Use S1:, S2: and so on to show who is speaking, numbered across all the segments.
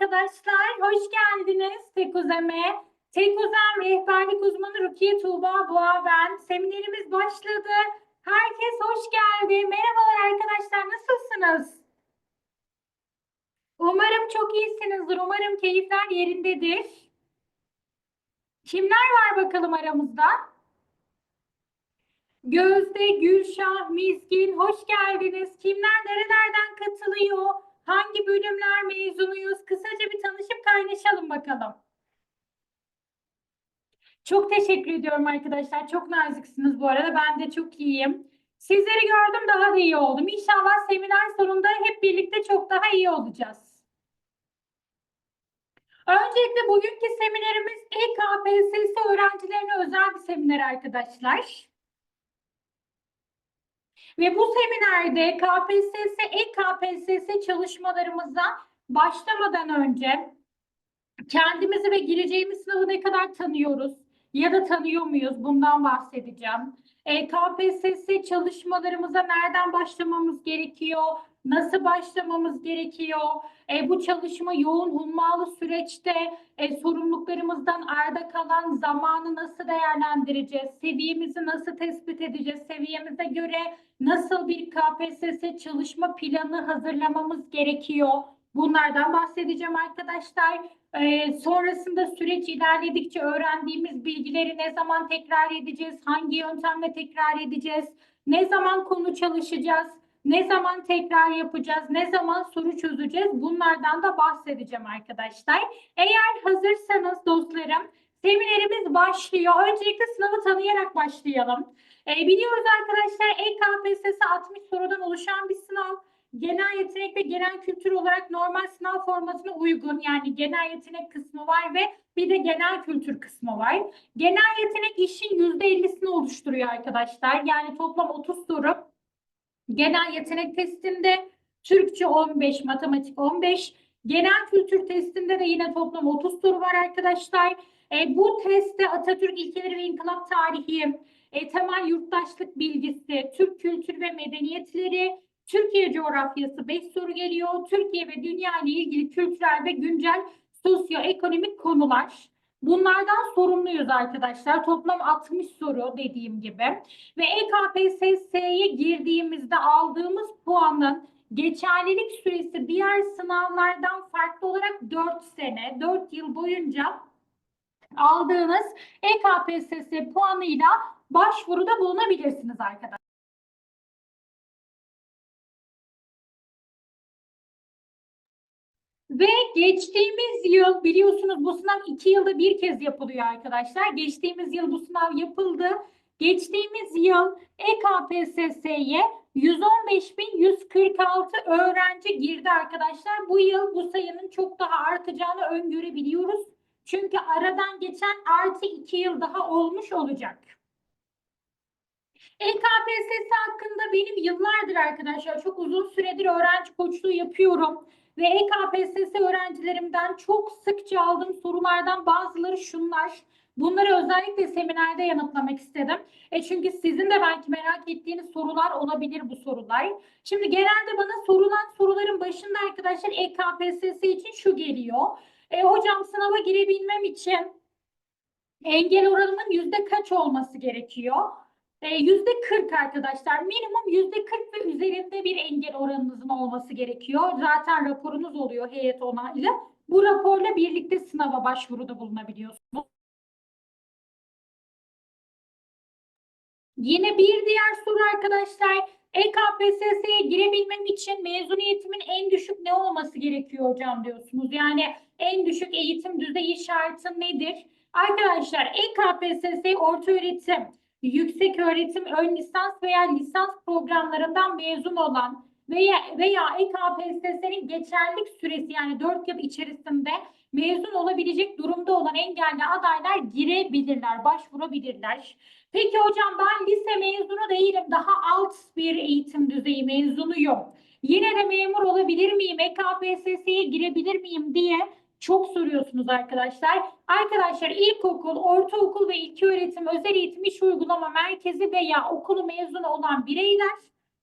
S1: arkadaşlar. Hoş geldiniz Tekuzem'e. Tekuzem rehberlik uzmanı Rukiye Tuğba Boğa ben. Seminerimiz başladı. Herkes hoş geldi. Merhabalar arkadaşlar. Nasılsınız? Umarım çok iyisinizdir. Umarım keyifler yerindedir. Kimler var bakalım aramızda? Gözde, Gülşah, Mizgin, hoş geldiniz. Kimler nerelerden katılıyor? Hangi bölümler mezunuyuz? Kısaca bir tanışıp kaynaşalım bakalım. Çok teşekkür ediyorum arkadaşlar. Çok naziksiniz bu arada. Ben de çok iyiyim. Sizleri gördüm daha da iyi oldum. İnşallah seminer sonunda hep birlikte çok daha iyi olacağız. Öncelikle bugünkü seminerimiz EKPSS öğrencilerine özel bir seminer arkadaşlar. Ve bu seminerde KPSS, EKPSS çalışmalarımıza başlamadan önce kendimizi ve gireceğimiz sınavı ne kadar tanıyoruz ya da tanıyor muyuz bundan bahsedeceğim. E, KPSS çalışmalarımıza nereden başlamamız gerekiyor? Nasıl başlamamız gerekiyor? E, bu çalışma yoğun hummalı süreçte e, sorumluluklarımızdan arda kalan zamanı nasıl değerlendireceğiz? Seviyemizi nasıl tespit edeceğiz? Seviyemize göre nasıl bir KPSS çalışma planı hazırlamamız gerekiyor? Bunlardan bahsedeceğim arkadaşlar. Ee, sonrasında süreç ilerledikçe öğrendiğimiz bilgileri ne zaman tekrar edeceğiz? Hangi yöntemle tekrar edeceğiz? Ne zaman konu çalışacağız? Ne zaman tekrar yapacağız? Ne zaman soru çözeceğiz? Bunlardan da bahsedeceğim arkadaşlar. Eğer hazırsanız dostlarım seminerimiz başlıyor. Öncelikle sınavı tanıyarak başlayalım. Ee, biliyoruz arkadaşlar EKPSS 60 sorudan oluşan bir sınav. Genel yetenek ve genel kültür olarak normal sınav formatına uygun. Yani genel yetenek kısmı var ve bir de genel kültür kısmı var. Genel yetenek işin %50'sini oluşturuyor arkadaşlar. Yani toplam 30 soru. Genel yetenek testinde Türkçe 15, matematik 15. Genel kültür testinde de yine toplam 30 soru var arkadaşlar. E, bu testte Atatürk ilkeleri ve inkılap tarihi, e, temel yurttaşlık bilgisi, Türk kültür ve medeniyetleri, Türkiye coğrafyası 5 soru geliyor. Türkiye ve dünya ile ilgili kültürel ve güncel sosyoekonomik konular. Bunlardan sorumluyuz arkadaşlar. Toplam 60 soru dediğim gibi. Ve EKPSS'ye girdiğimizde aldığımız puanın geçerlilik süresi diğer sınavlardan farklı olarak 4 sene, 4 yıl boyunca aldığınız EKPSS puanıyla başvuruda bulunabilirsiniz arkadaşlar. Ve geçtiğimiz yıl biliyorsunuz bu sınav iki yılda bir kez yapılıyor arkadaşlar. Geçtiğimiz yıl bu sınav yapıldı. Geçtiğimiz yıl EKPSS'ye 115.146 öğrenci girdi arkadaşlar. Bu yıl bu sayının çok daha artacağını öngörebiliyoruz. Çünkü aradan geçen artı iki yıl daha olmuş olacak. EKPSS hakkında benim yıllardır arkadaşlar çok uzun süredir öğrenci koçluğu yapıyorum. Ve EKPSS öğrencilerimden çok sıkça aldığım sorulardan bazıları şunlar. Bunları özellikle seminerde yanıtlamak istedim. E çünkü sizin de belki merak ettiğiniz sorular olabilir bu sorular. Şimdi genelde bana sorulan soruların başında arkadaşlar EKPSS için şu geliyor. E, hocam sınava girebilmem için engel oranımın yüzde kaç olması gerekiyor? E, Yüzde 40 arkadaşlar. Minimum yüzde 40 ve üzerinde bir engel oranınızın olması gerekiyor. Zaten raporunuz oluyor heyet onaylı. Bu raporla birlikte sınava başvuruda bulunabiliyorsunuz. Yine bir diğer soru arkadaşlar. EKPSS'ye girebilmem için mezuniyetimin en düşük ne olması gerekiyor hocam diyorsunuz. Yani en düşük eğitim düzeyi şartı nedir? Arkadaşlar EKPSS orta öğretim, yüksek öğretim, ön lisans veya lisans programlarından mezun olan veya veya EKPSS'nin geçerlilik süresi yani 4 yıl içerisinde mezun olabilecek durumda olan engelli adaylar girebilirler, başvurabilirler. Peki hocam ben lise mezunu değilim, daha alt bir eğitim düzeyi mezunuyum. Yine de memur olabilir miyim, EKPSS'ye girebilir miyim diye çok soruyorsunuz arkadaşlar. Arkadaşlar ilkokul, ortaokul ve ilköğretim, özel eğitim iş uygulama merkezi veya okulu mezunu olan bireyler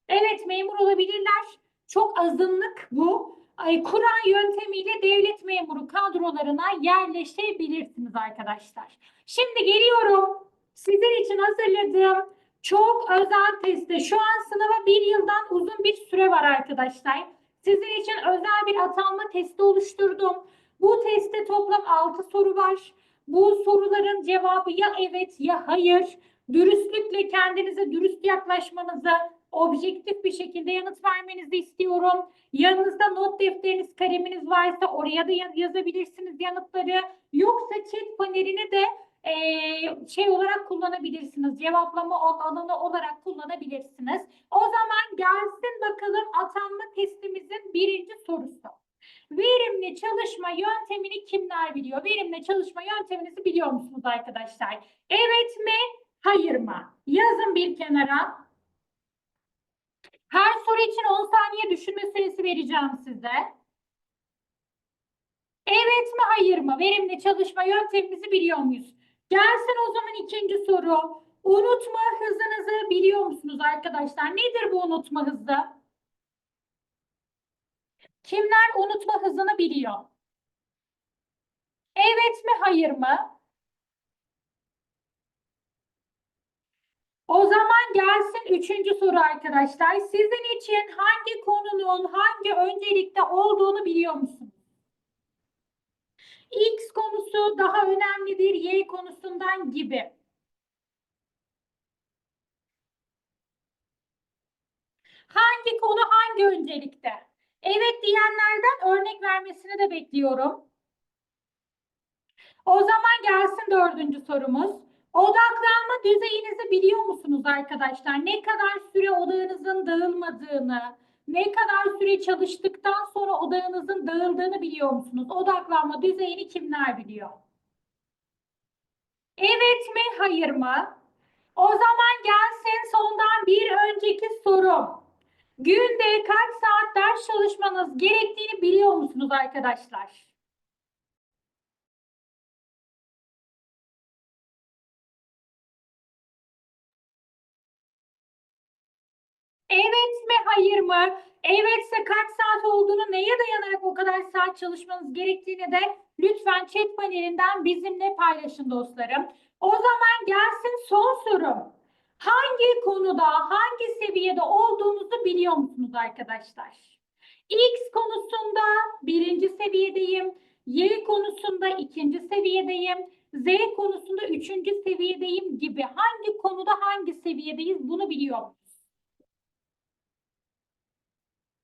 S1: evet memur olabilirler. Çok azınlık bu. ay, kura yöntemiyle devlet memuru kadrolarına yerleşebilirsiniz arkadaşlar. Şimdi geliyorum. Sizin için hazırladığım çok özel testi. Şu an sınava bir yıldan uzun bir süre var arkadaşlar. Sizin için özel bir atanma testi oluşturdum. Bu testte toplam 6 soru var. Bu soruların cevabı ya evet ya hayır. Dürüstlükle kendinize dürüst yaklaşmanızı, objektif bir şekilde yanıt vermenizi istiyorum. Yanınızda not defteriniz, kaleminiz varsa oraya da ya- yazabilirsiniz yanıtları. Yoksa chat panelini de şey olarak kullanabilirsiniz. Cevaplama al- alanı olarak kullanabilirsiniz. O zaman gelsin bakalım atanma testimizin birinci sorusu. Verimli çalışma yöntemini kimler biliyor? Verimli çalışma yönteminizi biliyor musunuz arkadaşlar? Evet mi? Hayır mı? Yazın bir kenara. Her soru için 10 saniye düşünme süresi vereceğim size. Evet mi hayır mı? Verimli çalışma yöntemimizi biliyor muyuz? Gelsin o zaman ikinci soru. Unutma hızınızı biliyor musunuz arkadaşlar? Nedir bu unutma hızı? Kimler unutma hızını biliyor? Evet mi hayır mı? O zaman gelsin üçüncü soru arkadaşlar. Sizin için hangi konunun hangi öncelikte olduğunu biliyor musunuz? X konusu daha önemlidir Y konusundan gibi. Hangi konu hangi öncelikte? Evet diyenlerden örnek vermesini de bekliyorum. O zaman gelsin dördüncü sorumuz. Odaklanma düzeyinizi biliyor musunuz arkadaşlar? Ne kadar süre odağınızın dağılmadığını, ne kadar süre çalıştıktan sonra odağınızın dağıldığını biliyor musunuz? Odaklanma düzeyini kimler biliyor? Evet mi, hayır mı? O zaman gelsin sondan bir önceki sorum. Günde kaç saat ders çalışmanız gerektiğini biliyor musunuz arkadaşlar? Evet mi, hayır mı? Evetse kaç saat olduğunu, neye dayanarak o kadar saat çalışmanız gerektiğini de lütfen chat panelinden bizimle paylaşın dostlarım. O zaman gelsin son sorum. Hangi konuda, hangi seviyede olduğunuzu biliyor musunuz arkadaşlar? X konusunda birinci seviyedeyim. Y konusunda ikinci seviyedeyim. Z konusunda üçüncü seviyedeyim gibi. Hangi konuda hangi seviyedeyiz bunu biliyor musunuz?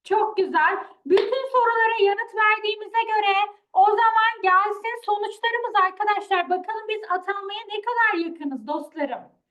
S1: Çok güzel. Bütün sorulara yanıt verdiğimize göre o zaman gelsin sonuçlarımız arkadaşlar. Bakalım biz atanmaya ne kadar yakınız dostlarım.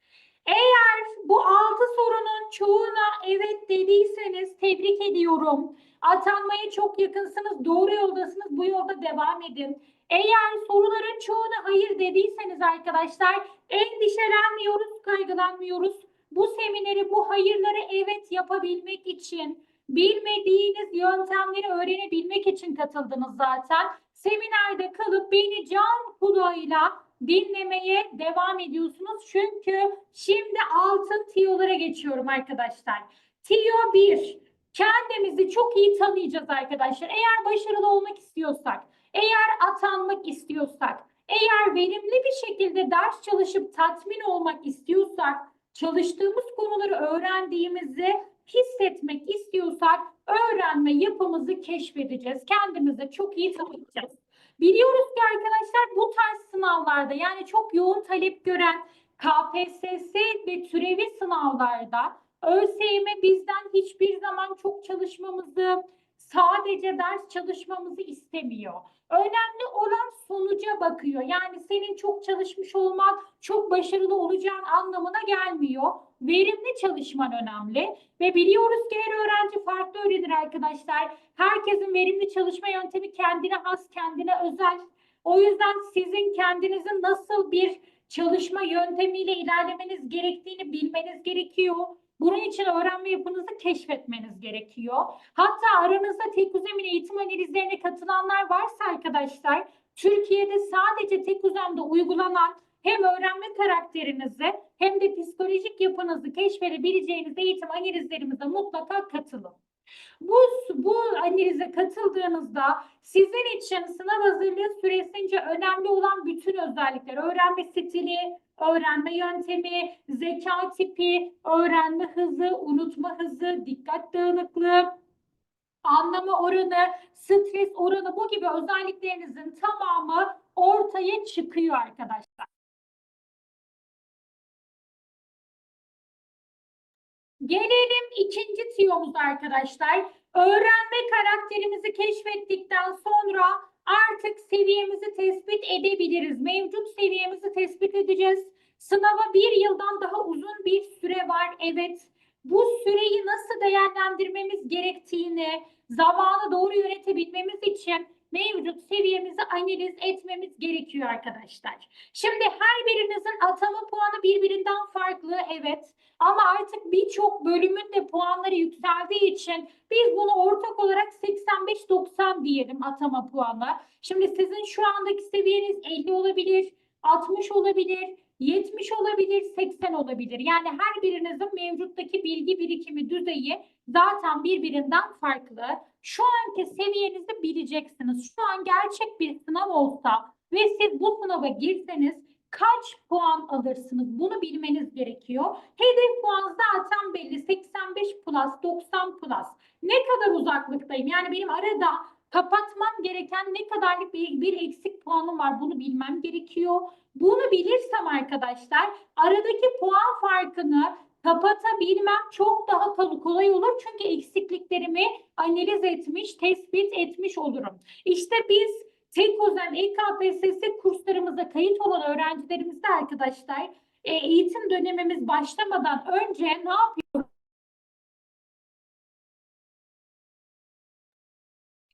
S1: Eğer bu altı sorunun çoğuna evet dediyseniz tebrik ediyorum. Atanmaya çok yakınsınız, doğru yoldasınız, bu yolda devam edin. Eğer soruların çoğuna hayır dediyseniz arkadaşlar endişelenmiyoruz, kaygılanmıyoruz. Bu semineri, bu hayırları evet yapabilmek için bilmediğiniz yöntemleri öğrenebilmek için katıldınız zaten. Seminerde kalıp beni can kulağıyla dinlemeye devam ediyorsunuz. Çünkü şimdi altın tiyolara geçiyorum arkadaşlar. Tiyo 1. Kendimizi çok iyi tanıyacağız arkadaşlar. Eğer başarılı olmak istiyorsak, eğer atanmak istiyorsak, eğer verimli bir şekilde ders çalışıp tatmin olmak istiyorsak, çalıştığımız konuları öğrendiğimizi hissetmek istiyorsak öğrenme yapımızı keşfedeceğiz. Kendimizi çok iyi tanıyacağız. Biliyoruz ki arkadaşlar bu tarz sınavlarda yani çok yoğun talep gören KPSS ve türevi sınavlarda ÖSYM bizden hiçbir zaman çok çalışmamızı, sadece ders çalışmamızı istemiyor. Önemli olan sonuca bakıyor. Yani senin çok çalışmış olman, çok başarılı olacağın anlamına gelmiyor. Verimli çalışman önemli ve biliyoruz ki her öğrenci farklı öğrenir arkadaşlar. Herkesin verimli çalışma yöntemi kendine has, kendine özel. O yüzden sizin kendinizin nasıl bir çalışma yöntemiyle ilerlemeniz gerektiğini bilmeniz gerekiyor. Bunun için öğrenme yapınızı keşfetmeniz gerekiyor. Hatta aranızda tek uzemin eğitim analizlerine katılanlar varsa arkadaşlar, Türkiye'de sadece tek uzamda uygulanan hem öğrenme karakterinizi hem de psikolojik yapınızı keşfedebileceğiniz eğitim analizlerimize mutlaka katılın. Bu, bu analize katıldığınızda sizin için sınav hazırlığı süresince önemli olan bütün özellikler, öğrenme stili, öğrenme yöntemi, zeka tipi, öğrenme hızı, unutma hızı, dikkat dağınıklığı, anlama oranı, stres oranı bu gibi özelliklerinizin tamamı ortaya çıkıyor arkadaşlar. Gelelim ikinci tiyomuz arkadaşlar. Öğrenme karakterimizi keşfettikten sonra artık seviyemizi tespit edebiliriz. Mevcut seviyemizi tespit edeceğiz. Sınava bir yıldan daha uzun bir süre var. Evet. Bu süreyi nasıl değerlendirmemiz gerektiğini, zamanı doğru yönetebilmemiz için mevcut seviyemizi analiz etmemiz gerekiyor arkadaşlar. Şimdi her birinizin atama puanı birbirinden farklı. Evet. Ama artık birçok bölümün de puanları yükseldiği için biz bunu ortak olarak 85-90 diyelim atama puanı. Şimdi sizin şu andaki seviyeniz 50 olabilir, 60 olabilir, 70 olabilir, 80 olabilir. Yani her birinizin mevcuttaki bilgi birikimi düzeyi zaten birbirinden farklı. Şu anki seviyenizi bileceksiniz. Şu an gerçek bir sınav olsa ve siz bu sınava girseniz kaç puan alırsınız? Bunu bilmeniz gerekiyor. Hedef puan zaten belli. 85 plus, 90 plus. Ne kadar uzaklıktayım? Yani benim arada kapatmam gereken ne kadarlık bir, bir eksik puanım var? Bunu bilmem gerekiyor. Bunu bilirsem arkadaşlar aradaki puan farkını kapatabilmem çok daha kol- kolay olur. Çünkü eksikliklerimi analiz etmiş, tespit etmiş olurum. İşte biz Tek EKPSS kurslarımıza kayıt olan öğrencilerimiz de arkadaşlar e, eğitim dönemimiz başlamadan önce ne yapıyoruz?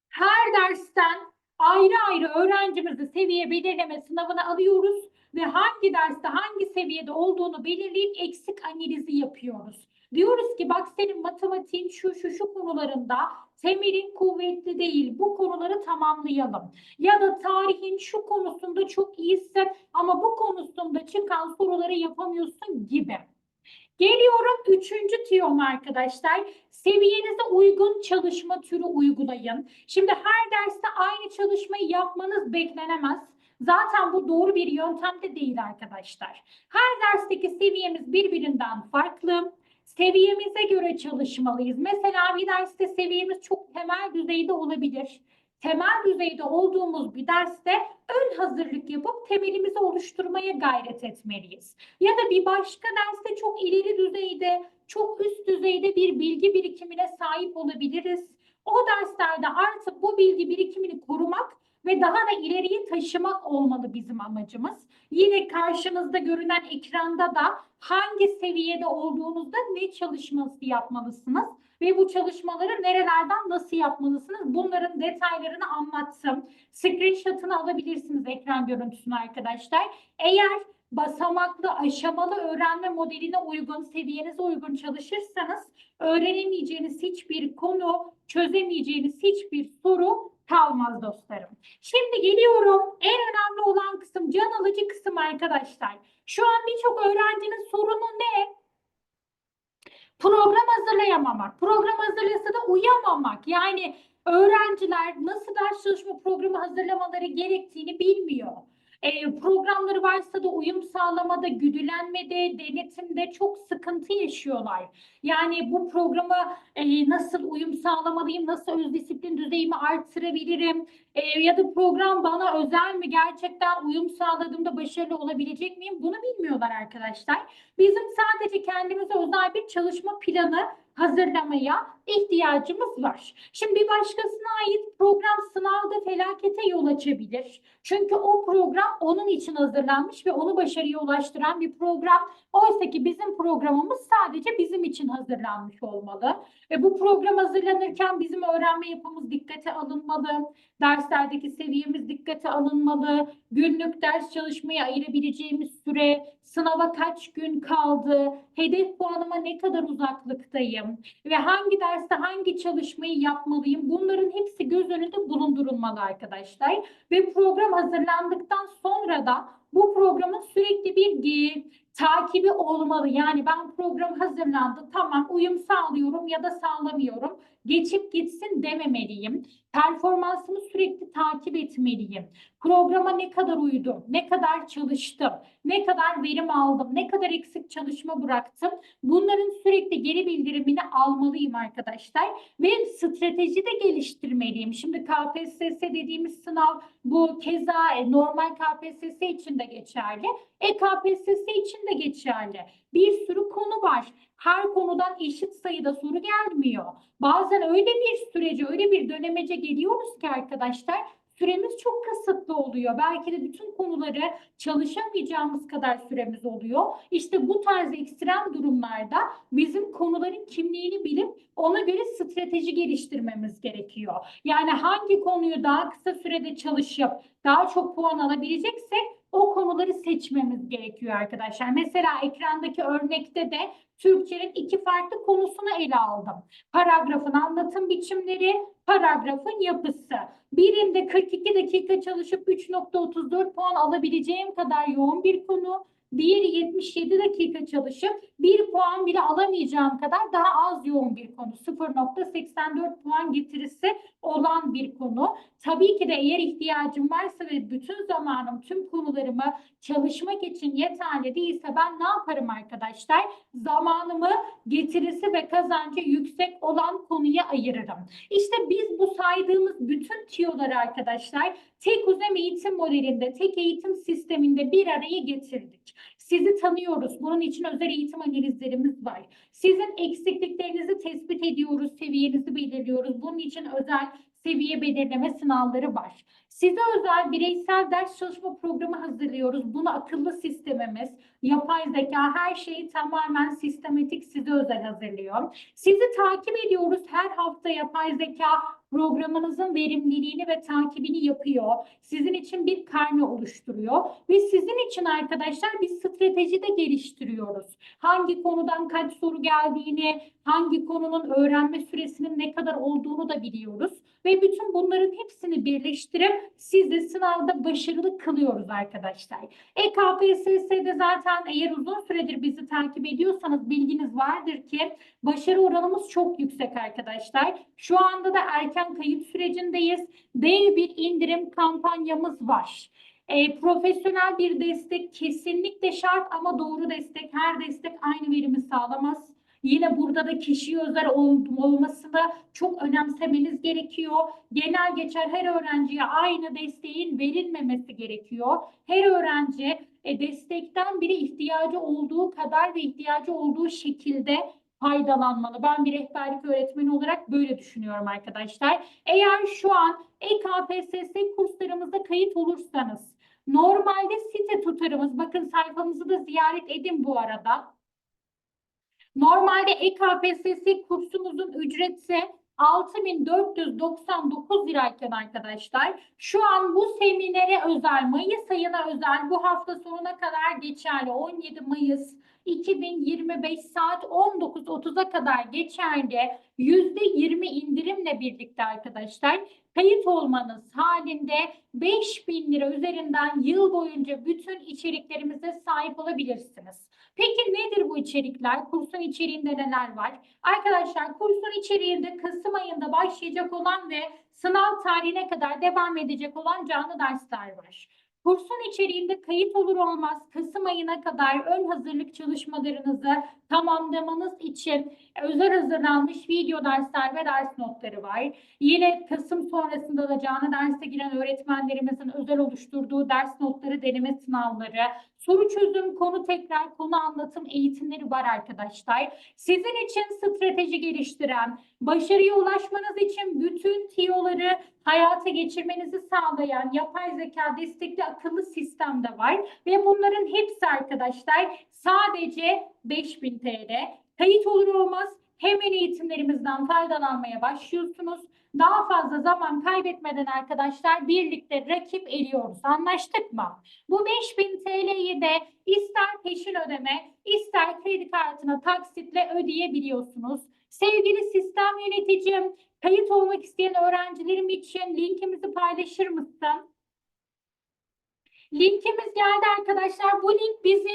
S1: Her dersten ayrı ayrı öğrencimizi seviye belirleme sınavına alıyoruz ve hangi derste hangi seviyede olduğunu belirleyip eksik analizi yapıyoruz. Diyoruz ki bak senin matematiğin şu şu şu konularında temelin kuvvetli değil. Bu konuları tamamlayalım. Ya da tarihin şu konusunda çok iyisin ama bu konusunda çıkan soruları yapamıyorsun gibi. Geliyorum üçüncü tiyom arkadaşlar. Seviyenize uygun çalışma türü uygulayın. Şimdi her derste aynı çalışmayı yapmanız beklenemez. Zaten bu doğru bir yöntem de değil arkadaşlar. Her dersteki seviyemiz birbirinden farklı. Seviyemize göre çalışmalıyız. Mesela bir derste seviyemiz çok temel düzeyde olabilir. Temel düzeyde olduğumuz bir derste ön hazırlık yapıp temelimizi oluşturmaya gayret etmeliyiz. Ya da bir başka derste çok ileri düzeyde, çok üst düzeyde bir bilgi birikimine sahip olabiliriz. O derslerde artık bu bilgi birikimini korumak ve daha da ileriye taşımak olmalı bizim amacımız. Yine karşınızda görünen ekranda da hangi seviyede olduğunuzda ne çalışması yapmalısınız ve bu çalışmaları nerelerden nasıl yapmalısınız? Bunların detaylarını anlattım. Screenshot'ını alabilirsiniz ekran görüntüsünü arkadaşlar. Eğer basamaklı, aşamalı öğrenme modeline uygun, seviyenize uygun çalışırsanız öğrenemeyeceğiniz hiçbir konu, çözemeyeceğiniz hiçbir soru kalmaz dostlarım. Şimdi geliyorum en önemli olan kısım, can alıcı kısım arkadaşlar. Şu an birçok öğrencinin sorunu ne? Program hazırlayamamak. Program hazırlasa da uyamamak. Yani öğrenciler nasıl ders çalışma programı hazırlamaları gerektiğini bilmiyor. E, programları varsa da uyum sağlamada, güdülenmede, denetimde çok sıkıntı yaşıyorlar. Yani bu programa e, nasıl uyum sağlamalıyım, nasıl öz disiplin düzeyimi arttırabilirim e, ya da program bana özel mi, gerçekten uyum sağladığımda başarılı olabilecek miyim bunu bilmiyorlar arkadaşlar. Bizim sadece kendimize özel bir çalışma planı hazırlamaya ihtiyacımız var. Şimdi bir başkasına ait program sınavda felakete yol açabilir. Çünkü o program onun için hazırlanmış ve onu başarıya ulaştıran bir program. Oysa ki bizim programımız sadece bizim için hazırlanmış olmalı. Ve bu program hazırlanırken bizim öğrenme yapımız dikkate alınmalı. Derslerdeki seviyemiz dikkate alınmalı. Günlük ders çalışmaya ayırabileceğimiz süre, sınava kaç gün kaldı, hedef puanıma ne kadar uzaklıktayım ve hangi derste hangi çalışmayı yapmalıyım bunların hepsi göz önünde bulundurulmalı arkadaşlar. Ve program hazırlandıktan sonra da bu programın sürekli bir takibi olmalı. Yani ben program hazırlandı, tamam uyum sağlıyorum ya da sağlamıyorum. Geçip gitsin dememeliyim. Performansımı sürekli takip etmeliyim. Programa ne kadar uydum, ne kadar çalıştım, ne kadar verim aldım, ne kadar eksik çalışma bıraktım. Bunların sürekli geri bildirimini almalıyım arkadaşlar. Ve strateji de geliştirmeliyim. Şimdi KPSS dediğimiz sınav bu keza e, normal KPSS için de geçerli. E-KPSS için de geçerli. Bir sürü konu var. Her konudan eşit sayıda soru gelmiyor. Bazen öyle bir sürece, öyle bir dönemece geliyoruz ki arkadaşlar süremiz çok kısıtlı oluyor. Belki de bütün konuları çalışamayacağımız kadar süremiz oluyor. İşte bu tarz ekstrem durumlarda bizim konuların kimliğini bilip ona göre strateji geliştirmemiz gerekiyor. Yani hangi konuyu daha kısa sürede çalışıp daha çok puan alabileceksek o konuları seçmemiz gerekiyor arkadaşlar. Mesela ekrandaki örnekte de Türkçenin iki farklı konusunu ele aldım. Paragrafın anlatım biçimleri, paragrafın yapısı. Birinde 42 dakika çalışıp 3.34 puan alabileceğim kadar yoğun bir konu. Diğeri 77 dakika çalışıp 1 puan bile alamayacağım kadar daha az yoğun bir konu. 0.84 puan getirisi olan bir konu. Tabii ki de eğer ihtiyacım varsa ve bütün zamanım tüm konularımı çalışmak için yeterli değilse ben ne yaparım arkadaşlar? Zamanımı getirisi ve kazancı yüksek olan konuya ayırırım. İşte biz bu saydığımız bütün tiyoları arkadaşlar tek uzam eğitim modelinde, tek eğitim sisteminde bir araya getirdik. Sizi tanıyoruz. Bunun için özel eğitim analizlerimiz var. Sizin eksikliklerinizi tespit ediyoruz, seviyenizi belirliyoruz. Bunun için özel seviye belirleme sınavları var. Size özel bireysel ders çalışma programı hazırlıyoruz. Bunu akıllı sistemimiz, yapay zeka her şeyi tamamen sistematik size özel hazırlıyor. Sizi takip ediyoruz. Her hafta yapay zeka programınızın verimliliğini ve takibini yapıyor. Sizin için bir karne oluşturuyor ve sizin için arkadaşlar bir strateji de geliştiriyoruz. Hangi konudan kaç soru geldiğini, hangi konunun öğrenme süresinin ne kadar olduğunu da biliyoruz ve bütün bunların hepsini birleştirip sizi sınavda başarılı kılıyoruz arkadaşlar. EKPSS'de zaten eğer uzun süredir bizi takip ediyorsanız bilginiz vardır ki başarı oranımız çok yüksek arkadaşlar. Şu anda da erken kayıt sürecindeyiz. Dev bir indirim kampanyamız var. E, profesyonel bir destek kesinlikle şart ama doğru destek. Her destek aynı verimi sağlamaz. Yine burada da kişi özel ol, olmasını çok önemsemeniz gerekiyor. Genel geçer her öğrenciye aynı desteğin verilmemesi gerekiyor. Her öğrenci e, destekten biri ihtiyacı olduğu kadar ve ihtiyacı olduğu şekilde faydalanmalı. Ben bir rehberlik öğretmeni olarak böyle düşünüyorum arkadaşlar. Eğer şu an EKPSS kurslarımızda kayıt olursanız normalde site tutarımız bakın sayfamızı da ziyaret edin bu arada. Normalde EKPSS kursumuzun ücreti 6499 lirayken arkadaşlar şu an bu seminere özel Mayıs ayına özel bu hafta sonuna kadar geçerli 17 Mayıs 2025 saat 19.30'a kadar geçerli %20 indirimle birlikte arkadaşlar kayıt olmanız halinde 5000 lira üzerinden yıl boyunca bütün içeriklerimize sahip olabilirsiniz. Peki nedir bu içerikler? Kursun içeriğinde neler var? Arkadaşlar kursun içeriğinde Kasım ayında başlayacak olan ve sınav tarihine kadar devam edecek olan canlı dersler var. Kursun içeriğinde kayıt olur olmaz Kasım ayına kadar ön hazırlık çalışmalarınızı tamamlamanız için özel hazırlanmış video dersler ve ders notları var. Yine Kasım sonrasında da canlı derse giren öğretmenlerimizin özel oluşturduğu ders notları, deneme sınavları, soru çözüm, konu tekrar, konu anlatım eğitimleri var arkadaşlar. Sizin için strateji geliştiren, başarıya ulaşmanız için bütün tiyoları hayata geçirmenizi sağlayan yapay zeka destekli akıllı sistem de var. Ve bunların hepsi arkadaşlar sadece 5000 TL. Kayıt olur olmaz hemen eğitimlerimizden faydalanmaya başlıyorsunuz. Daha fazla zaman kaybetmeden arkadaşlar birlikte rakip eliyoruz. Anlaştık mı? Bu 5000 TL'yi de ister peşin ödeme, ister kredi kartına taksitle ödeyebiliyorsunuz. Sevgili sistem yöneticim, kayıt olmak isteyen öğrencilerim için linkimizi paylaşır mısın? Linkimiz geldi arkadaşlar. Bu link bizi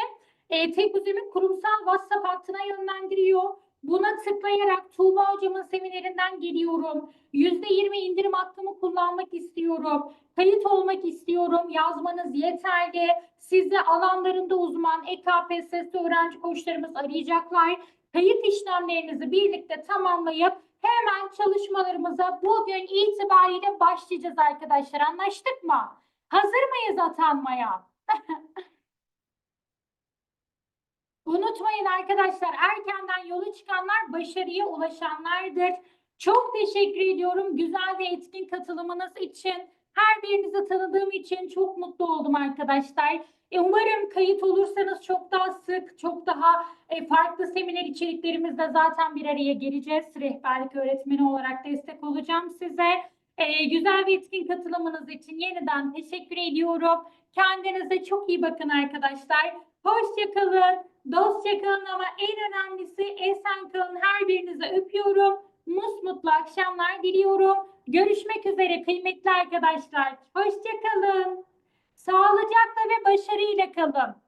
S1: e, Tekuzem'in kurumsal WhatsApp hattına yönlendiriyor. Buna tıklayarak Tuğba hocamın seminerinden geliyorum. %20 indirim hakkımı kullanmak istiyorum. Kayıt olmak istiyorum. Yazmanız yeterli. Sizi alanlarında uzman EKPSS öğrenci koçlarımız arayacaklar. Kayıt işlemlerinizi birlikte tamamlayıp hemen çalışmalarımıza bugün itibariyle başlayacağız arkadaşlar. Anlaştık mı? Hazır mıyız atanmaya? Unutmayın arkadaşlar erkenden yola çıkanlar başarıya ulaşanlardır. Çok teşekkür ediyorum güzel ve etkin katılımınız için. Her birinizi tanıdığım için çok mutlu oldum arkadaşlar. E, umarım kayıt olursanız çok daha sık, çok daha e, farklı seminer içeriklerimizde zaten bir araya geleceğiz. Rehberlik öğretmeni olarak destek olacağım size. E, güzel ve etkin katılımınız için yeniden teşekkür ediyorum. Kendinize çok iyi bakın arkadaşlar. Hoşça kalın, dostça kalın ama en önemlisi esen kalın. Her birinizi öpüyorum. Musmutlu akşamlar diliyorum. Görüşmek üzere kıymetli arkadaşlar. Hoşça kalın. Sağlıcakla ve başarıyla kalın.